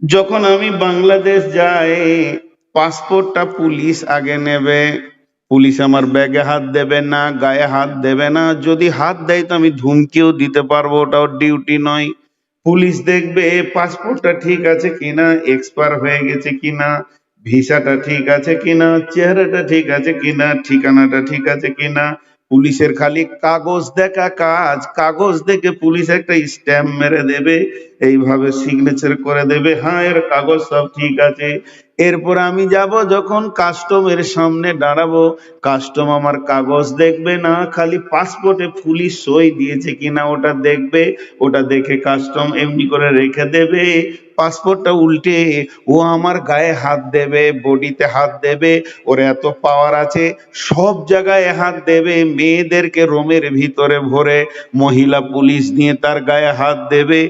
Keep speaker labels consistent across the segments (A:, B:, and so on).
A: যখন আমি বাংলাদেশ যাই, পাসপোর্টটা পুলিশ আগে নেবে। পুলিশ আমার ব্যাগে হাত দেবে না, গায়ে হাত দেবে না। যদি হাত দেয় তো আমি ধুমকিও দিতে পারব ওটা ওর ডিউটি নয়। পুলিশ দেখবে পাসপোর্টটা ঠিক আছে কিনা, এক্সপায়ার হয়ে গেছে কিনা, ভিসাটা ঠিক আছে কিনা, চেহারাটা ঠিক আছে কিনা, ঠিকানাটা ঠিক আছে কিনা। পুলিশের খালি কাগজ দেখা কাজ, কাগজ দেখে পুলিশ একটা স্ট্যাম্প মেরে দেবে। এইভাবে সিগনেচার করে দেবে হ্যাঁ এর কাগজ সব ঠিক আছে। এরপর আমি যাব যখন কাস্টমের সামনে দাঁড়াবো। কাস্টম আমার কাগজ দেখবে না, খালি পাসপোর্টে পুলিশ সই দিয়েছে কিনা ওটা দেখবে। ওটা দেখে কাস্টম এমনি করে রেখে দেবে। পাসপোর্টটা উল্টে ও আমার গায়ে হাত দেবে, বডিতে হাত দেবে, ওর এত পাওয়ার আছে। সব জায়গায় হাত দেবে, মেয়েদেরকে রোমের ভিতরে ভরে মহিলা পুলিশ নিয়ে তার গায়ে হাত দেবে।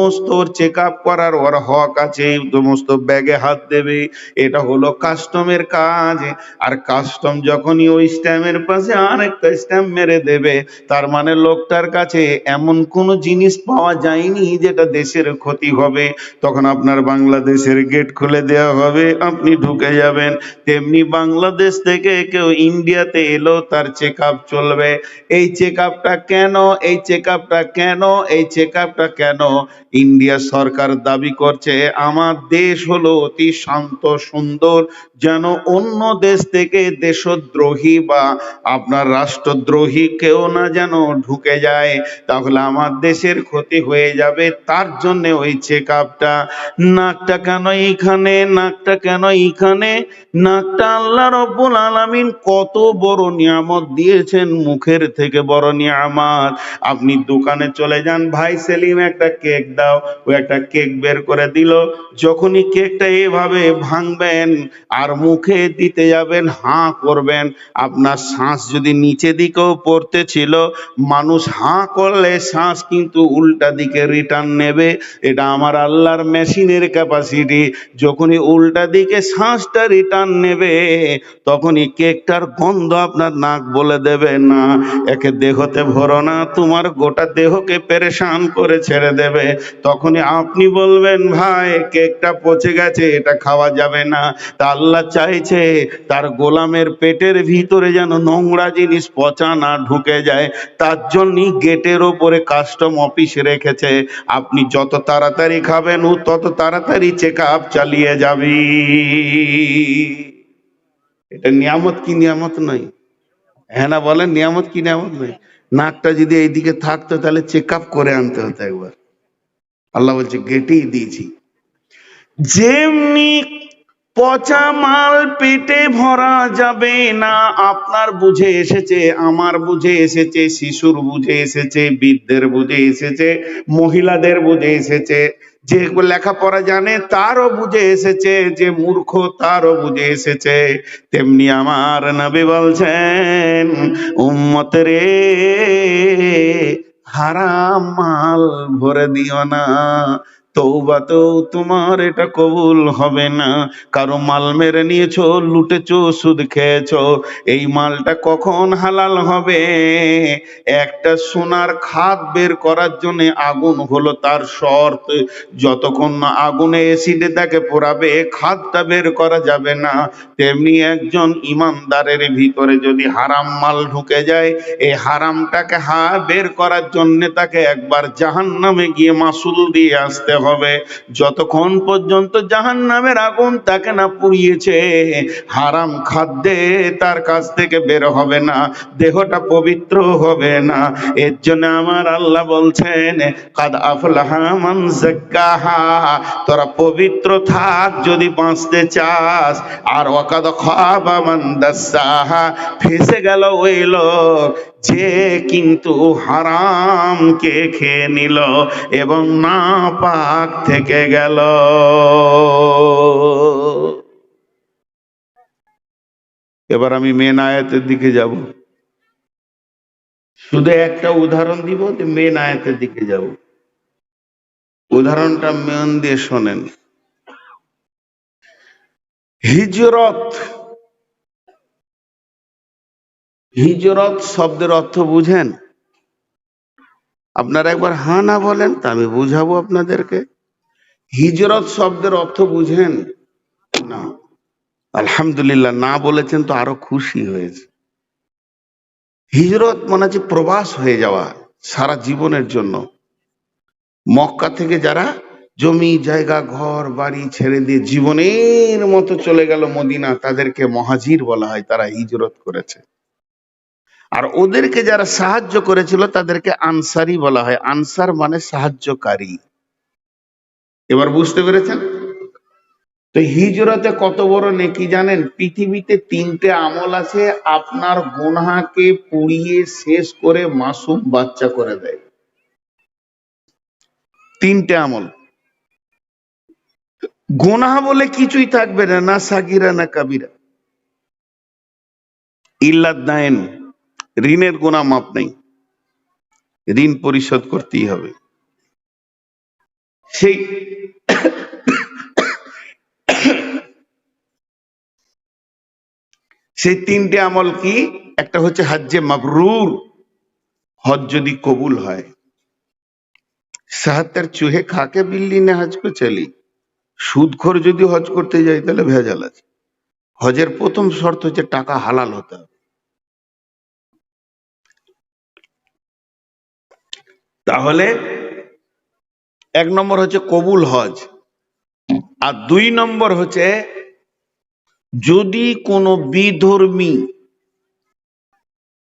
A: সমস্ত চেক আপ করার ওর হক আছে, সমস্ত ব্যাগে হাত দেবে, এটা হলো কাস্টমের কাজ। আর কাস্টম যখনই ওই স্ট্যাম্পের পাশে আরেকটা স্ট্যাম্প মেরে দেবে, তার মানে লোকটার কাছে এমন কোনো জিনিস পাওয়া যায়নি যেটা দেশের ক্ষতি হবে। তখন আপনার বাংলাদেশের গেট খুলে দেওয়া হবে, আপনি ঢুকে যাবেন। তেমনি বাংলাদেশ থেকে কেউ ইন্ডিয়াতে এলো, তার চেক আপ চলবে। এই চেক আপটা কেন? এই চেক আপটা কেন? এই চেক আপটা কেন? ইন্ডিয়া সরকার দাবি করছে, আমার দেশ হলো অতি শান্ত, সুন্দর, যেন অন্য দেশ থেকে দেশদ্রোহী বা আপনার রাষ্ট্রদ্রোহী কেউ না যেন ঢুকে যায়। তাহলে আমার দেশের ক্ষতি হয়ে যাবে, তার জন্য ওই চেক আপটা নাকটা কেন এইখানে, নাকটা কেন এইখানে? নাকটা আল্লাহ রব্বুল আলামিন কত বড় নিয়ামত দিয়েছেন মুখের থেকে, বড় নিয়ামত। আপনি দোকানে চলে যান, ভাই সেলিম একটা কেক দাও। ও একটা কেক বের করে দিল। যখনই কেকটা এভাবে ভাঙবেন আর মুখে দিতে যাবেন, হাঁ করবেন, আপনার শ্বাস যদি নিচে দিকেও পড়তে ছিল, মানুষ হাঁ করলে শ্বাস কিন্তু উল্টা দিকে রিটার্ন নেবে। এটা আমার আল্লাহর মেশিনের ক্যাপাসিটি যখনই উল্টা দিকে শ্বাসটা রিটার্ন নেবে, তখনই কেকটার গন্ধ আপনার নাক বলে দেবে না। একে দেহতে ভরো না, তোমার গোটা দেহকে পেরেশান করে ছেড়ে দেবে। তখনই আপনি বলবেন, ভাই, কেকটা পচে গেছে, এটা খাওয়া যাবে না। তা আল্লাহ চাইছে তার গোলামের পেটের ভিতরে যেন নোংরা জিনিস পচা না ঢুকে যায়। তার জন্যই গেটের ওপরে কাস্টম অফিস রেখেছে। আপনি যত তাড়াতাড়ি খাবেন, ও তত তাড়াতাড়ি চেক আপ চালিয়ে যাবি। এটা নিয়ামত কি নিয়ামত নয়? হ্যাঁ না বলেন, নিয়ামত কি নিয়ামত নয়? নাকটা যদি এইদিকে থাকতো, তাহলে চেক আপ করে আনতে হতো একবার। আল্লাহ বলছে, গেটেই দিয়েছি। যেমনি পচা মাল পেটে ভরা যাবে না, আপনার বুঝে এসেছে, আমার বুঝে এসেছে, শিশুর বুঝে এসেছে, বৃদ্ধের বুঝে এসেছে, মহিলাদের বুঝে এসেছে, যে লেখাপড়া জানে তারও বুঝে এসেছে, যে মূর্খ তারও বুঝে এসেছে। তেমনি আমার নবী বলছেন, উম্মত রে হারাম মাল ভরে দিও না। তৌবাতেও তোমার এটা কবুল হবে না। কারও মাল মেরে নিয়েছো, লুটেছো, সুদ খেয়েছো, এই মালটা কখন হালাল হবে? একটা সোনার খাদ বের করার জন্য আগুন হলো তার শর্ত। যতক্ষণ না আগুনে এসিডে তাকে পোড়াবে, খাদটা বের করা যাবে না। তেমনি একজন ইমানদারের ভিতরে যদি হারাম মাল ঢুকে যায়, এই হারামটাকে হা, বের করার জন্য তাকে একবার জাহান্নামে গিয়ে মাসুল দিয়ে আসতে হবে। যতক্ষণ পর্যন্ত জাহান্নামের আগুন তাকে না পুড়িয়েছে, হারাম খাদ্যে তার কাছ থেকে বের হবে না, দেহটা পবিত্র হবে না। এর জন্য আমার আল্লাহ বলছেন, কাদ তোরা পবিত্র থাক যদি বাঁচতে চাস। আর ওয়াকাদ খাবা মান দাসাহা, ফেসে গেল ওই লোক। যে কিন্তু হারামকে খেয়ে নিল এবং না পাক থেকে গেল। এবার আমি মেন আয়াতের দিকে যাব। শুধু একটা উদাহরণ দিব যে মেন আয়াতের দিকে যাব। উদাহরণটা মন দিয়ে শোনেন। হিজরত হিজরত শব্দের অর্থ বুঝেন? আপনারা একবার হা না বলেন, তা আমি বুঝাবো আপনাদেরকে। হিজরত শব্দের অর্থ বুঝেন? না। আলহামদুলিল্লাহ, না বলেছেন তো আরও খুশি হয়েছে। হিজরত মানে হচ্ছে প্রবাস হয়ে যাওয়া সারা জীবনের জন্য। মক্কা থেকে যারা জমি, জায়গা, ঘর, বাড়ি ছেড়ে দিয়ে জীবনের মতো চলে গেল মদিনা, তাদেরকে মহাজির বলা হয়, তারা হিজরত করেছে। আর ওদেরকে যারা সাহায্য করেছিল, তাদেরকে আনসারি বলা হয়। আনসার মানে সাহায্যকারী। এবার বুঝতে পেরেছেন? তো হিজরতে কত বড় নেকি জানেন? পৃথিবীতে তিনটে আমল আছে, আপনার গুনহাকে পুড়িয়ে শেষ করে মাসুম বাচ্চা করে দেয়। তিনটে আমল। গোনাহ বলে কিছুই থাকবে না না সাগিরা, না কাবিরা। ইল্লাদায়ন ঋণের গোনা মাপ নেই। ঋণ পরিশোধ করতেই হবে। সেই সেই তিনটে আমল কি? একটা হচ্ছে হাজ্জে মাবরুর হজ যদি কবুল হয়। সাহাত্তার চুহে খাকে বিল্লি নে হজ কো চলি সুদখোর যদি হজ করতে যাই তাহলে ভেজাল আছে। হজের প্রথম শর্ত হচ্ছে টাকা হালাল হতে হবে। তাহলে এক নম্বর হচ্ছে কবুল হজ আর দুই নম্বর হচ্ছে যদি কোনো বিধর্মী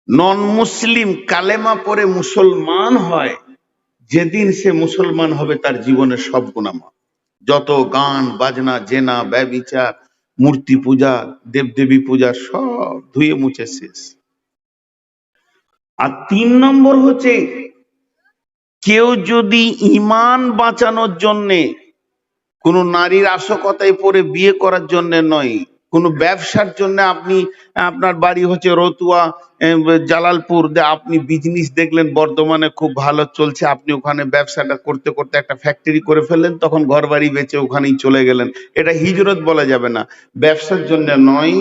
A: নন মুসলিম কালেমা পরে মুসলমান হয়, যেদিন সে মুসলমান হবে তার জীবনের সব গুণামা যত গান, বাজনা, জেনা, ব্যবিচার, মূর্তি পূজা, দেবদেবী পূজা সব ধুয়ে মুছে শেষ। আর তিন নম্বর হচ্ছে কেউ যদি ইমান বাঁচানোর জন্যে কোন নারীর আশকতায় পড়ে বিয়ে করার জন্য নয়, কোন ব্যবসার জন্য আপনি, আপনার বাড়ি হচ্ছে রতুয়া জালালপুর আপনি বিজনেস দেখলেন বর্ধমানে খুব ভালো চলছে, আপনি ওখানে ব্যবসাটা করতে করতে একটা ফ্যাক্টরি করে ফেললেন, তখন ঘর বাড়ি বেচে ওখানেই চলে গেলেন। এটা হিজরত বলা যাবে না। ব্যবসার জন্য নয়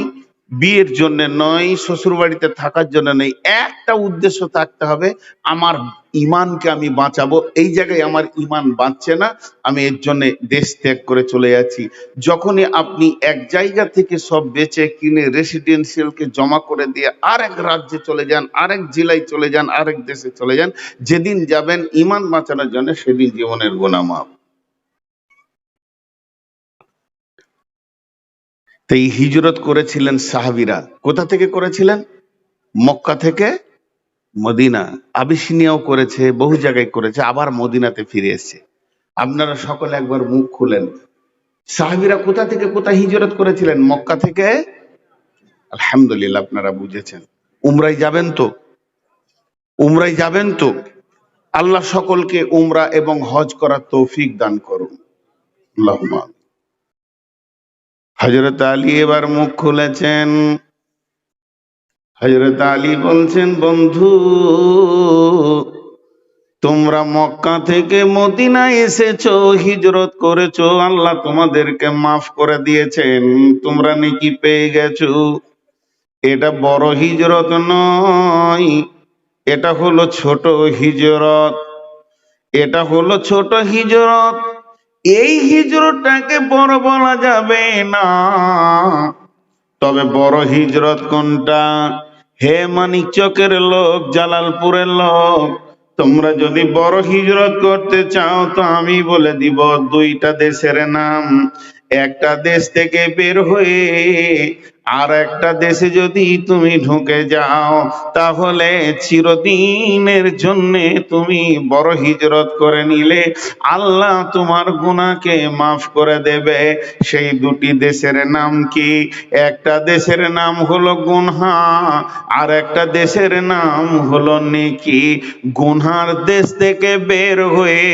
A: বিয়ের জন্য নয় শ্বশুর বাড়িতে থাকার জন্য নেই। একটা উদ্দেশ্য থাকতে হবে, আমার ইমানকে আমি বাঁচাবো। এই জায়গায় আমার ইমান বাঁচছে না, আমি এর জন্য দেশ ত্যাগ করে চলে যাচ্ছি। যখনই আপনি এক জায়গা থেকে সব বেচে কিনে রেসিডেন্সিয়ালকে জমা করে দিয়ে আরেক রাজ্যে চলে যান, আরেক জেলায় চলে যান, আরেক দেশে চলে যান, যেদিন যাবেন, ইমান বাঁচানোর জন্য সেদিন জীবনের গোনামাপ তো এই হিজরত করেছিলেন সাহাবিরা। কোথা থেকে করেছিলেন? মক্কা থেকে মদিনা। আবিসিনিয়াও করেছে, বহু জায়গায় করেছে, আবার মদিনাতে ফিরে এসেছে। আপনারা সকলে একবার মুখ খুলেন। সাহাবিরা কোথা থেকে কোথায় হিজরত করেছিলেন? মক্কা থেকে? আলহামদুলিল্লাহ, আপনারা বুঝেছেন। উমরাই যাবেন তো? উমরাই যাবেন তো? আল্লাহ সকলকে উমরা এবং হজ করার তৌফিক দান করুন। আমিন। হজরত আলী এবার মুখ খুলেছেন। হজরত আলী বলছেন, বন্ধু, তোমরা মক্কা থেকে মদিনায় এসেছ, হিজরত করেছ, আল্লাহ তোমাদেরকে মাফ করে দিয়েছেন, তোমরা নাকি পেয়ে গেছো। এটা বড় হিজরত নয়, এটা হলো ছোট হিজরত, এটা হলো ছোট হিজরত। এই হিজরতটাকে বড় বলা যাবে না। তবে বড় হিজরত কোনটা? হে মানিক চকের লোক, জালালপুরের লোক, তোমরা যদি বড় হিজরত করতে চাও, তো আমি বলে দিব দুইটা দেশের নাম। একটা দেশ থেকে বের হয়ে আর একটা দেশে যদি তুমি ঢুকে যাও, তাহলে চিরদিনের জন্য তুমি বড় হিজরত করে নিলে। আল্লাহ তোমার গুনাহকে মাফ করে দেবে। সেই দুটি দেশের নাম কি? একটা দেশের নাম হলো গুনহা আর একটা দেশের নাম হলো নেকি। গুনহার দেশ থেকে বের হয়ে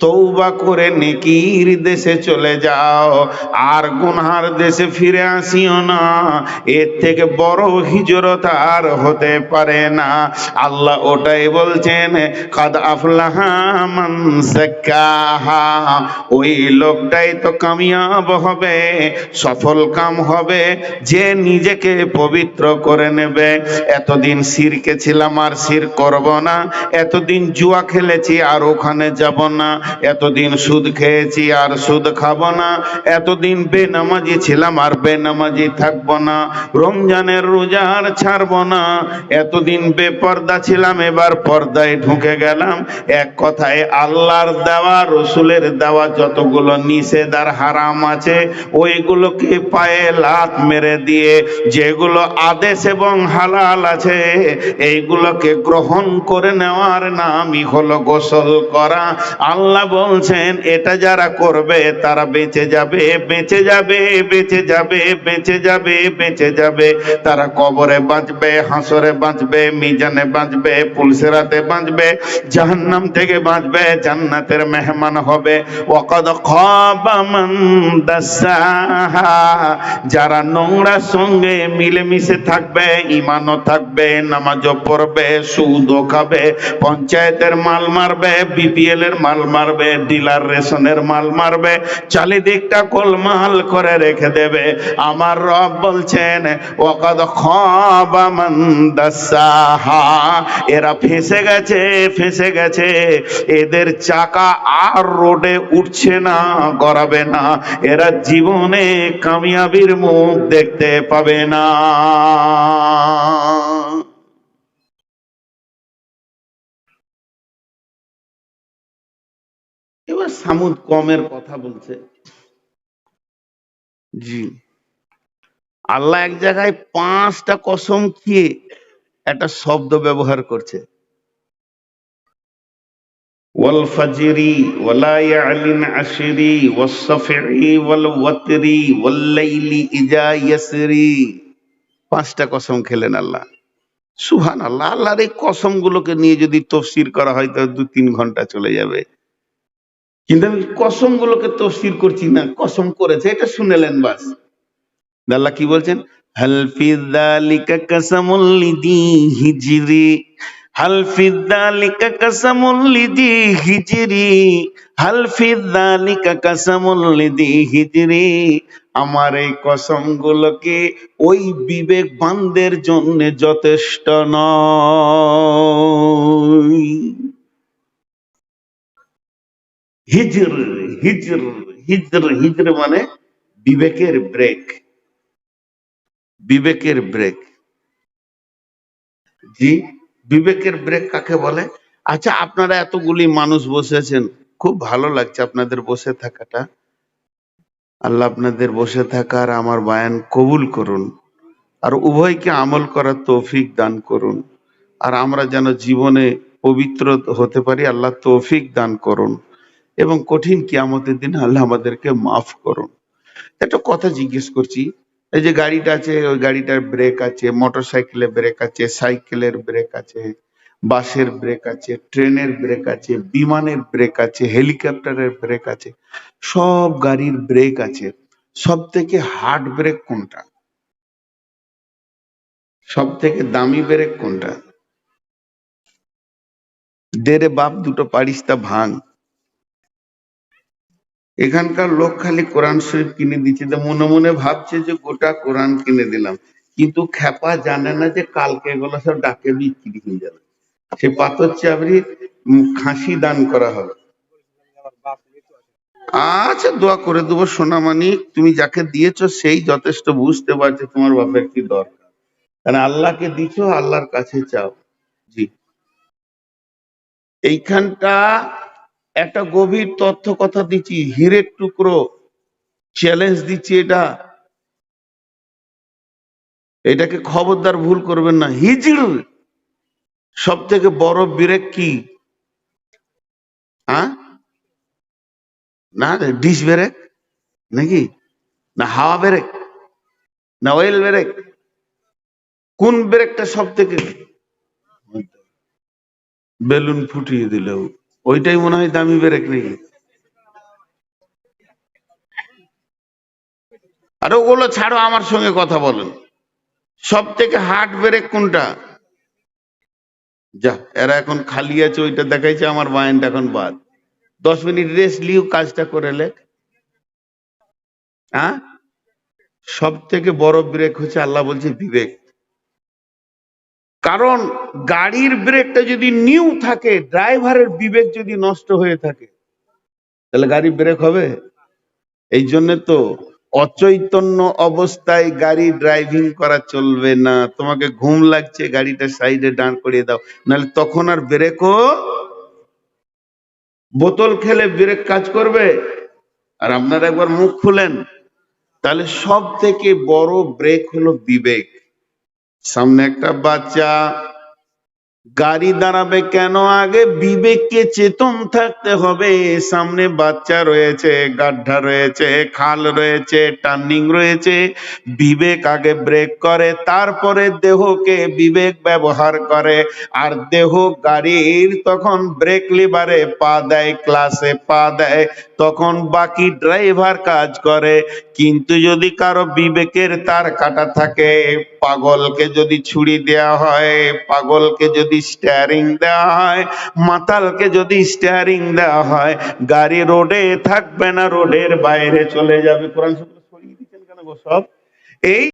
A: তৌবা করে নেকির দেশে চলে যাও। আর গুনহার দেশে ফিরে আসিও না। এর থেকে বড় হিজরত আর হতে পারে না। আল্লাহ ওটাই বলছেন, কাদ আফলাহা মান ওই লোকটাই তো কামিয়াব হবে, সফল কাম হবে, যে নিজেকে পবিত্র করে নেবে। এতদিন সিরকে ছিলাম আর সির করব না, এতদিন জুয়া খেলেছি আর ওখানে যাব না, এতদিন সুদ খেয়েছি আর সুদ খাব না, এতদিন বেনামাজি ছিলাম আর বেনামাজি থাকব না, রমজানের রোজা আর ছাড়বো না। এতদিন বেপর্দা ছিলাম, এবার পর্দায় ঢুকে গেলাম। এক কথায় আল্লাহর দেওয়া, রসুলের দেওয়া যতগুলো নিষেধ আর হারাম আছে, ওইগুলোকে পায়ে লাত মেরে দিয়ে যেগুলো আদেশ এবং হালাল আছে, এইগুলোকে গ্রহণ করে নেওয়ার নামই হলো গোসল করা। আল্লাহ বলছেন, এটা যারা করবে, তারা বেঁচে যাবে বেঁচে যাবে বেঁচে যাবে বেঁচে যাবে। বেঁচে যাবে। তারা কবরে বাঁচবে, হাসরে বাঁচবে, মিজানে বাঁচবে, পুলসেরাতে বাঁচবে, জাহান্নাম থেকে বাঁচবে, জান্নাতের মেহমান হবে। ওয়াকাদ যারা নোংরা সঙ্গে মিলেমিশে থাকবে ইমানও থাকবে, নামাজও পড়বে, সুদও খাবে, পঞ্চায়েতের মাল মারবে বিপিএল এর মাল মারবে, ডিলার রেশনের মাল মারবে, চারিদিকটা গোলমাল করে রেখে দেবে। আমার রব বলছেন ওকাদ খাবা এরা ফেসে গেছে ফেসে গেছে। এদের চাকা আর রোডে উঠছে না, গড়াবে না। এরা জীবনে কামিয়াবির মুখ দেখতে পাবে না। এবার সামুদ কমের কথা বলছে। জি। আল্লাহ এক জায়গায় পাঁচটা কসম খেয়ে একটা শব্দ ব্যবহার করছে والفجر وليال عشر والصفع والوتر والليل إذا يسري পাঁচটা কসম খেলেন আল্লাহ সুহান আল্লাহ আল্লাহর এই কসম গুলোকে নিয়ে যদি তফসির করা হয় তো দু তিন ঘন্টা চলে যাবে কিন্তু আমি কসম গুলোকে তফসির করছি না কসম করেছে এটা শুনেলেন বাস আল্লাহ কি বলছেন? হিজরি। হিজরি। আমার এই কসম গুলোকে ওই বিবেক বিবেকবানদের জন্য যথেষ্ট নয়। হিজর হিজর হিজর হিজর মানে বিবেকের ব্রেক। বিবেকের ব্রেক জি, বিবেকের ব্রেক কাকে বলে? আচ্ছা আপনারা এতগুলি মানুষ বসেছেন, খুব ভালো লাগছে আপনাদের বসে থাকাটা। আল্লাহ আপনাদের বসে থাকার আমার বায়ান কবুল করুন, আর উভয়কে আমল করার তৌফিক দান করুন, আর আমরা যেন জীবনে পবিত্র হতে পারি, আল্লাহ তৌফিক দান করুন, এবং কঠিন কিয়ামতের দিন আল্লাহ আমাদেরকে মাফ করুন। একটা কথা জিজ্ঞেস করছি এই যে গাড়িটা আছে, ওই গাড়িটার ব্রেক আছে মোটর সাইকেলের ব্রেক আছে সাইকেলের ব্রেক আছে, বাসের ব্রেক আছে ট্রেনের ব্রেক আছে, বিমানের ব্রেক আছে হেলিকপ্টারের ব্রেক আছে, সব গাড়ির ব্রেক আছে। সব থেকে হার্ড ব্রেক কোনটা? সব থেকে দামি ব্রেক কোনটা? দেরে বাপ দুটো পারিস তা ভাঙ। এখানকার লোক খালি কোরআন শরীফ কিনে দিচ্ছে। তো মনে মনে ভাবছে যে গোটা কোরআন কিনে দিলাম। কিন্তু খ্যাপা জানে না যে কালকে এগুলো সব ডাকে বিক্রি হয়ে যাবে। সে পাথর চাবড়ি খাসি দান করা হবে। আচ্ছা দোয়া করে দেবো সোনামানি তুমি যাকে দিয়েছ সেই যথেষ্ট বুঝতে পারছে তোমার বাপের কি দরকার। কারণ আল্লাহকে দিছো, আল্লাহর কাছে চাও। জি। এইখানটা একটা গভীর তথ্য কথা দিচ্ছি, হীরের টুকরো। চ্যালেঞ্জ দিচ্ছি এটা। এটাকে খবরদার ভুল করবেন না। হিজড় সব থেকে বড় ব্রেক কি? হ্যাঁ না ডিশ ব্রেক? নাকি? না, হাওয়া ব্রেক? না অয়েল ব্রেক? কোন ব্রেকটা সব থেকে বেলুন ফুটিয়ে দিল ওইটাই মনে হয় দামি ব্রেক নাকি? আর ওগুলো ছাড়ো, আমার সঙ্গে কথা বলেন। সব থেকে হার্ড ব্রেক কোনটা? যা, এরা এখন খালি আছে, ওইটা দেখাইছে, আমার মাইন্ড এখন বাদ। দশ মিনিট রেস্ট লিও কাজটা করে লেখ। হ্যাঁ সব থেকে বড় ব্রেক হচ্ছে, আল্লাহ বলছে বিবেক। কারণ গাড়ির ব্রেকটা যদি নিউ থাকে, ড্রাইভারের বিবেক যদি নষ্ট হয়ে থাকে, তাহলে গাড়ি ব্রেক হবে? এই জন্য তো অচৈতন্য অবস্থায় গাড়ি ড্রাইভিং করা চলবে না। তোমাকে ঘুম লাগছে, গাড়িটা সাইডে দাঁড় করিয়ে দাও। নাহলে তখন আর ব্রেকও বোতল খেলে ব্রেক কাজ করবে? আর আপনারা একবার মুখ খুলেন। তাহলে সব থেকে বড় ব্রেক হলো বিবেক। সামনে একটা বাচ্চা। গাড়ি দাঁড়াবে কেন আগে? বিবেককে চেতন থাকতে হবে। সামনে বাচ্চা রয়েছে গাড্ডা রয়েছে, খাল রয়েছে টার্নিং রয়েছে। বিবেক আগে ব্রেক করে, তারপরে দেহকে বিবেক ব্যবহার করে। আর দেহ গাড়ির তখন ব্রেক লিভারে পা দেয় ক্লাসে পা দেয়। তখন বাকি ড্রাইভার কাজ করে। কিন্তু যদি কারও বিবেকের তার কাটা থাকে পাগলকে যদি ছুরি দেয়া হয়, পাগলকে যদি স্টিয়ারিং দেওয়া হয়, মাতালকে যদি স্টিয়ারিং দেওয়া হয়, গাড়ি রোডে থাকবে না, রোডের বাইরে চলে যাবে। কোরআন সরিয়ে দিচ্ছেন কেন সব? এই